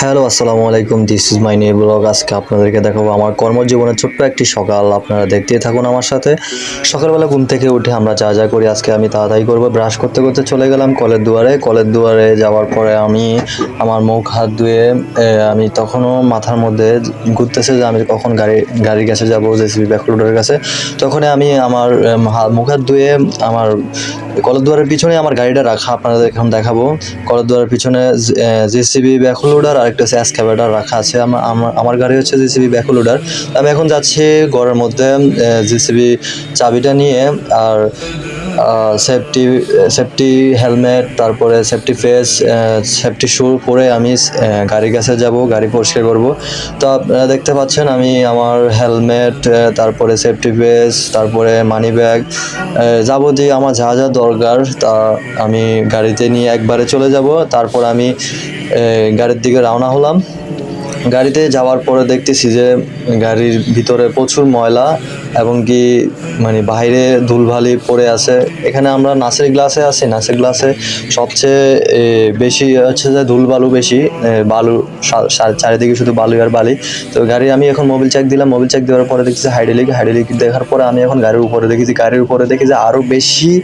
Hello আসসালামু আলাইকুম this is my new blog আজকে আপনাদেরকে দেখাবো আমার কর্মজীবনের ছোট্ট একটি সকাল। আপনারা দেখতেই থাকুন আমার সাথে। সকালবেলা ঘুম থেকে উঠে আমরা যা যা করি আজকে আমি তাড়াতাড়ি করব। ব্রাশ করতে করতে চলে গেলাম কলের দুয়ারে। কলের দুয়ারে যাওয়ার পরে আমি আমার মুখ, হাত ধুয়ে আমি তখনও মাথার মধ্যে ঘুরতেছে যে আমি কখন গাড়ি, গাড়ির কাছে যাব জেসিবি ব্যাকলোডের কাছে। তখনই আমি আমার মুখ, হাত ধুয়ে আমার কলের দুয়ারের পিছনে আমার গাড়িটা রাখা, আপনাদের এখন দেখাবো। কলের দুয়ারের পিছনে জেসিবি ব্যাকলোডার আর একটা এক্সকাভেটার রাখা আছে। আমার আমার- আমার গাড়ি হচ্ছে জেসিবি ব্যাকলোডার আমি এখন যাচ্ছি ঘরের মধ্যে জেসিবি চাবিটা নিয়ে। আর সেফটি সেফটি হেলমেট তারপরে সেফটি ফেস সেফটি শু পরে আমি গাড়ির কাছে যাব, গাড়ি পরিষ্কার করব। তো আপনারা দেখতে পাচ্ছেন আমি আমার হেলমেট তারপরে সেফটি ফেস তারপরে মানি ব্যাগ যাবতীয় আমার যা যা দরকার তা আমি গাড়িতে নিয়ে একবারে চলে যাব। তারপর আমি গাড়ির দিকে রওনা হলাম। গাড়িতে যাওয়ার পরে দেখতেছি যে গাড়ির ভিতরে প্রচুর ময়লা এবং কি মানে বাইরে ধুলভালি পড়ে আছে। এখানে আমরা নাচের গ্লাসে আছি। নাচের গ্লাসে সবচেয়ে বেশি হচ্ছে যে বেশি বালু, সা- সা- চারিদিকে শুধু বালু আর বালি। তো গাড়ি আমি এখন মোবিল চেক দিলাম। মোবিল চেক দেওয়ার পরে দেখছি হাইড্রোলিক হাইড্রোলিক দেখার পরে আমি এখন গাড়ির উপরে দেখেছি। গাড়ির উপরে দেখি যে আরও বেশি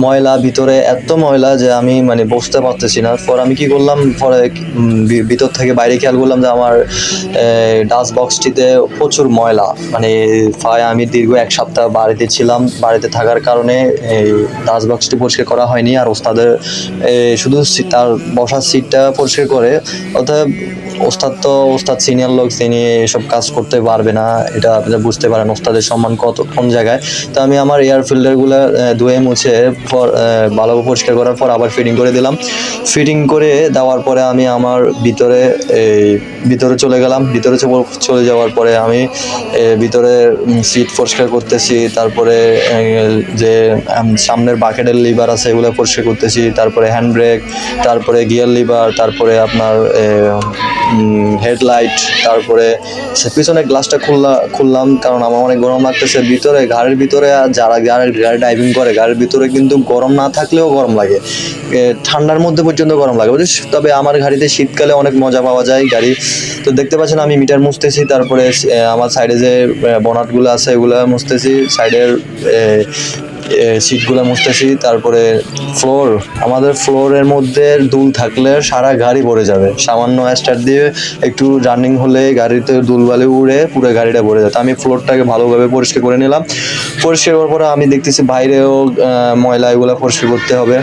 ময়লা, ভিতরে এত ময়লা যে আমি মানে বসতে পারতেছি না। পর আমি কি করলাম? পরে ভিতর থেকে বাইরে খেয়াল করলাম যে আমার ডাস্ট বক্সটিতে প্রচুর ময়লা। মানে প্রায় আমি দীর্ঘ এক সপ্তাহ বাড়িতে ছিলাম। বাড়িতে থাকার কারণে এই ডাস্ট বক্সটি পরিষ্কার করা হয়নি। আর ওস্তাদের শুধু তার বসার সিটটা পরিষ্কার করে অর্থাৎ ওস্তাদ তো ওস্তাদ সিনিয়র লোক, তিনি এসব কাজ করতে পারবে না। এটা আপনি বুঝতে পারেন, ওস্তাদের সম্মান কত, কোন জায়গায়। তো আমি আমার এয়ার ফিল্টারগুলো ধুয়ে মুছে, পর ভালো পরিষ্কার করার পর আবার ফিটিং করে দিলাম। ফিটিং করে দেওয়ার পরে আমি আমার ভিতরে এই ভিতরে চলে গেলাম। ভিতরে চলে- যাওয়ার পরে আমি ভিতরে সিট পরিষ্কার করতেছি। তারপরে যে সামনের বাকেটের লিভার আছে, এগুলো পরিষ্কার করতেছি। তারপরে হ্যান্ড ব্রেক তারপরে গিয়ার লিভার তারপরে আপনার হেডলাইট তারপরে পিছনে গ্লাসটা খুললা, খুললাম, কারণ আমার অনেক গরম লাগতেছে। ভিতরে গাড়ির ভিতরে যারা গাড়ি গাড়ি ড্রাইভিং করে, গাড়ির ভিতরে কিন্তু গরম না থাকলেও গরম লাগে। ঠান্ডার মধ্যে পর্যন্ত গরম লাগে, বুঝিস? তবে আমার গাড়িতে শীতকালে অনেক মজা পাওয়া যায় গাড়ি। তো দেখতে পাচ্ছেন, আমি মিটার মুছতেছি, তারপরে আমার সাইডে যে বনাটগুলো আছে এগুলো মুছতেছি। সাইডের সিটগুলো মুছতেছি, তারপরে ফ্লোর আমাদের ফ্লোরের মধ্যে দুল থাকলে সারা গাড়ি ভরে যাবে। সামান্য স্টার দিয়ে একটু রানিং হলে গাড়িতে দুলবালি উড়ে পুরো গাড়িটা ভরে যাবে। আমি ফ্লোরটাকে ভালোভাবে পরিষ্কার করে নিলাম। পরিষ্কার করার পরে আমি দেখতেছি বাইরেও ময়লা এগুলো পরিষ্কার করতে হবে।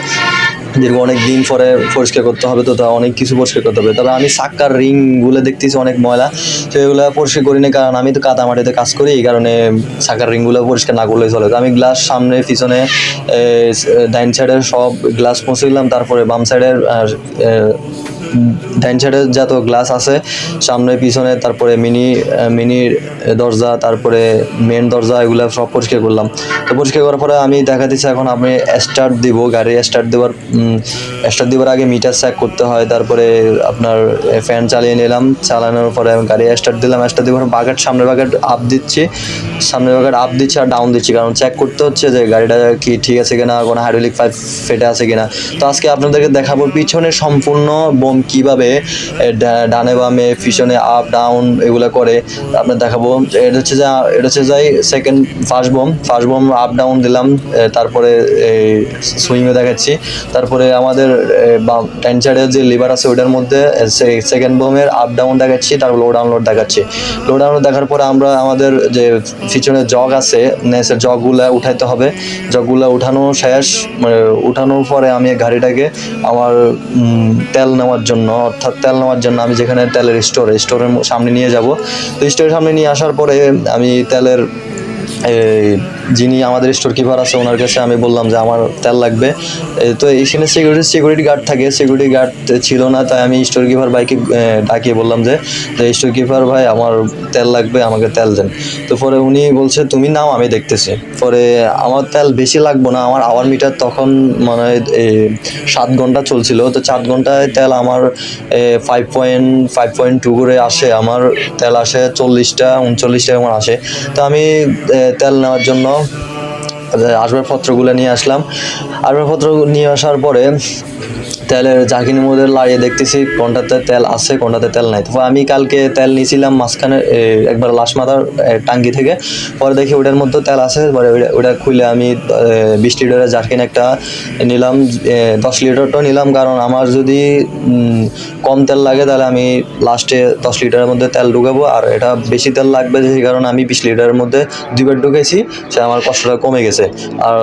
দীর্ঘ অনেক দিন পরে পরিষ্কার করতে হবে তো তা অনেক কিছু পরিষ্কার করতে হবে। তবে আমি সাক্কার রিংগুলো দেখতেছি অনেক ময়লা, তো এগুলো পরিষ্কার করি না কারণ আমি তো কাদা মাটিতে কাজ করি, এই কারণে সাক্কার রিংগুলো পরিষ্কার না করলেই চলে। তো আমি গ্লাস সামনে, পিছনে ডাইন সাইডের সব গ্লাস পৌঁছে দিলাম, তারপরে বাম সাইডের ডাইন সাইডের যত গ্লাস আছে, সামনে, পিছনে, তারপরে মিনি মিনি দরজা, তারপরে মেন দরজা, এগুলো সব পরিষ্কার করলাম। তো পরিষ্কার করার পরে আমি দেখা দিচ্ছি এখন আমি স্টার্ট দিব গাড়ি স্টার্ট দেওয়ার স্টার্ট দেওয়ার আগে মিটার চেক করতে হয়, তারপরে আপনার ফ্যান চালিয়ে নিলাম, চালানোর পরে আমি গাড়ি স্টার্ট দিলাম স্টার্ট দেওয়ার বাকেট সামনের বাকেট আপ দিচ্ছি, সামনের বাকেট আপ দিচ্ছি আর ডাউন দিচ্ছি, কারণ চেক করতে হচ্ছে যে গাড়িটা কি ঠিক আছে কিনা, কোনো হাইড্রোলিক পাইপ ফেটে আছে কিনা। তো আজকে আপনাদেরকে দেখাবো পিছনে সম্পূর্ণ বোম কীভাবে ডানে বামে, পিছনে আপ ডাউন এগুলো করে আপনার দেখাবো। এটা হচ্ছে যা, এটা হচ্ছে যাই second first boom first boom up down দিলাম তারপরে সুইংয়ে দেখাচ্ছি। তারপরে আমাদের ডাইন সাইডের যে লিভার আছে ওটার মধ্যে সেকেন্ড বোমের আপ ডাউন দেখাচ্ছি, তারপর লো ডাউন লোড দেখাচ্ছি। লো ডাউন দেখার পরে আমরা আমাদের যে পিছনে জগ আছে নেসের জগগুলা উঠাইতে হবে। জগগুলা উঠানো শেষ মানে উঠানোর পরে আমি গাড়িটাকে আমার তেল নেওয়ার জন্য, অর্থাৎ তেল নেওয়ার জন্য আমি যেখানে তেলের স্টোর স্টোরের সামনে নিয়ে যাব। তো স্টোরের সামনে নিয়ে আসার পরে আমি তেলের যিনি আমাদের স্টোর কিপার আছে, ওনার কাছে আমি বললাম যে আমার তেল লাগবে। তো এইখানে সিকিউরিটি সিকিউরিটি গার্ড থাকে। সিকিউরিটি গার্ড ছিল না, তাই আমি স্টোর কিপার ভাইকে ডাকিয়ে বললাম যে স্টোর কিপার ভাই, আমার তেল লাগবে, আমাকে তেল দেন। তো পরে উনি বলছে, তুমি নাও, আমি দেখতেছি। পরে আমার তেল বেশি লাগবো না, আমার আওয়ার মিটার তখন মানে সাত ঘণ্টা চলছিল। তো চার ঘন্টায় তেল আমার five point five point two করে আসে। আমার তেল আসে চল্লিশটা, উনচল্লিশটা এমন আসে। তো আমি তেল নেওয়ার জন্য আসবাবপত্রগুলো নিয়ে আসলাম। আসবাবপত্র নিয়ে আসার পরে তেলের জাকিনের মধ্যে লাড়িয়ে দেখতেছি, কোনটাতে তেল আছে, কোনটাতে তেল নাই। তো আমি কালকে তেল নিয়েছিলাম মাঝখানে একবার লাশ মাথার টাঙ্গি থেকে। পরে দেখি ওটার মধ্যে তেল আছে, পরে ওটা- খুলে আমি বিশ লিটারের জার্কিন একটা নিলাম দশ লিটারটা নিলাম। কারণ আমার যদি কম তেল লাগে, তাহলে আমি লাস্টে দশ লিটারের মধ্যে তেল ঢুকাবো। আর এটা বেশি তেল লাগবে সেই কারণে আমি বিশ লিটারের মধ্যে দুইবার ঢুকেছি, সে আমার কষ্টটা কমে গেছে। আর,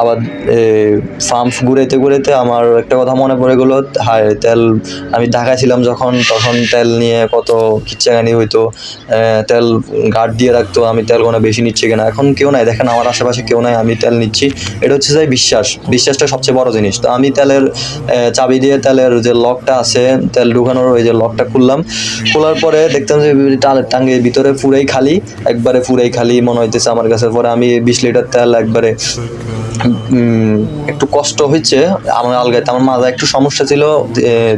আবার পাম্প ঘুরাইতে ঘুরাইতে আমার একটা কথা মনে পড়ে গেলো, হায়, তেল, আমি ঢাকায় ছিলাম যখন, তখন তেল নিয়ে কত কিচ্ছাগানি হইতো। তেল গার্ড দিয়ে রাখতো, আমি তেল কোনো বেশি নিচ্ছি কিনা। এখন কেউ নাই, দেখেন আমার আশেপাশে কেউ নাই, আমি তেল নিচ্ছি। এটা হচ্ছে যে বিশ্বাস, বিশ্বাসটা সবচেয়ে বড় জিনিস। তো আমি তেলের চাবি দিয়ে তেলের যে লকটা আছে, তেল ঢুকানোর ওই যে লকটা খুললাম। খোলার পরে দেখতাম যে টাঙ্গির ভিতরে পুরাই খালি, একবারে পুরাই খালি, মনে হইতেছে আমার কাছে। পরে আমি বিশ লিটার তেল একবারে উম, একটু কষ্ট হয়েছে আমার আলগাইতে। আমার মাঝে একটু সমস্যা ছিল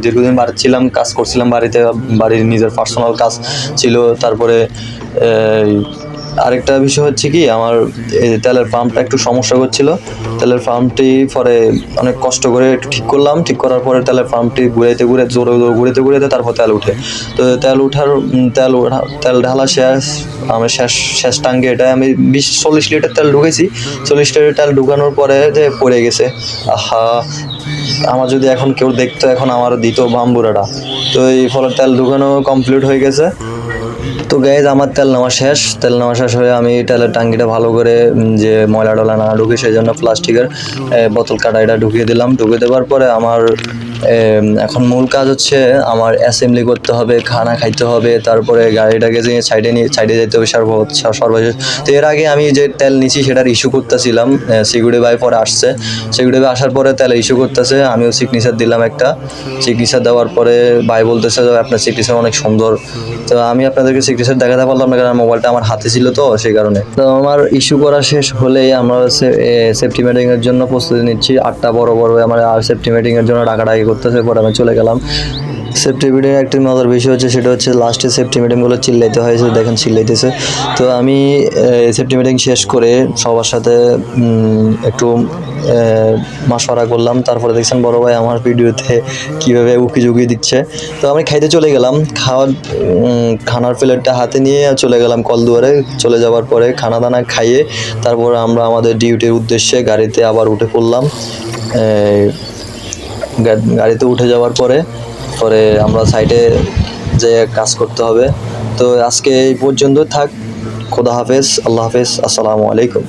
দীর্ঘদিন বাড়ি ছিলাম কাজ করছিলাম বাড়িতে বাড়ির নিজের পার্সোনাল কাজ ছিল তারপরে আরেকটা বিষয় হচ্ছে কি, আমার তেলের পাম্পটা একটু সমস্যা করছিল। তেলের পাম্পটি পরে অনেক কষ্ট করে একটু ঠিক করলাম। ঠিক করার পরে তেলের পাম্পটি ঘুরাইতে ঘুরে জোরে জোরে ঘুরাইতে ঘুরাইতে তারপর তেল উঠে। তো তেল উঠার তেল তেল ঢালা শেষ, আমি শেষ শেষ টাঙ্গে এটা আমি বিশ, চল্লিশ লিটার তেল ঢুকেছি। চল্লিশ লিটার তেল ঢুকানোর পরে যে পড়ে গেছে, আহা! আমার যদি এখন কেউ দেখতো, এখন আমার দিত বাম্বুরাটা। তো এই ফলে তেল ঢুকানো কমপ্লিট হয়ে গেছে। তো গাইজ আমার তেল নেওয়া শেষ। তেল নেওয়া শেষ হয়ে আমি তেলের টাঙ্কিটা ভালো করে যে ময়লা টলা না ঢুকে সেই জন্য প্লাস্টিকের বোতল কাটা এটা ঢুকিয়ে দিলাম। ঢুকিয়ে দেওয়ার পরে আমার এখন মূল কাজ হচ্ছে আমার অ্যাসেম্বলি করতে হবে, খানা খাইতে হবে, তারপরে গাড়িটাকে যে সাইডে নিয়ে, সাইডে যেতে হবে, সর্ব, সর্বশেষ। তো এর আগে আমি যে তেল নিছি সেটার ইস্যু করতেছিলাম সিকিউরিটি বাই পরে আসছে। সিকিউরিটি ভাই আসার পরে তেল ইস্যু করতেছে, আমিও সিগনেচার দিলাম একটা। সিগনেচার দেওয়ার পরে ভাই বলতেছে আপনার সিগনেচার অনেক সুন্দর। তো আমি আপনাদেরকে সিগনেচার দেখাতে পারলাম না, কারণ মোবাইলটা আমার হাতে ছিল তো, সেই কারণে। তো আমার ইস্যু করা শেষ হলেই আমরা সেফটি মিটিংয়ের জন্য প্রস্তুতি নিচ্ছি। আটটা বড় বড় আমার আর সেফটি মিটিংয়ের জন্য ডাকাডাকি করতেছে পরে আমি চলে গেলাম। সেফটি মিটিং একটি মজার বিষয় হচ্ছে, সেটা হচ্ছে লাস্টে সেফটি মিটিংগুলো চিল্লাইতে হয়েছে, দেখেন চিল্লাইতেছে। তো আমি সেফটি মিটিং শেষ করে সবার সাথে একটু মাসরা করলাম। তারপরে দেখছেন বড় ভাই আমার ভিডিওতে কীভাবে উকি ঝুঁকি দিচ্ছে। তো আমি খাইতে চলে গেলাম। খাওয়ার খানার প্লেটটা হাতে নিয়ে চলে গেলাম কল দুয়ারে চলে যাওয়ার পরে খানা দানা খাইয়ে তারপর আমরা আমাদের ডিউটির উদ্দেশ্যে গাড়িতে আবার উঠে পড়লাম। গাড়িতে উঠে যাওয়ার পরে পরে আমরা সাইডে যে কাজ করতে হবে। তো আজকে এই পর্যন্ত থাক। খোদা হাফেজ, আল্লাহ হাফেজ, আসসালামু আলাইকুম।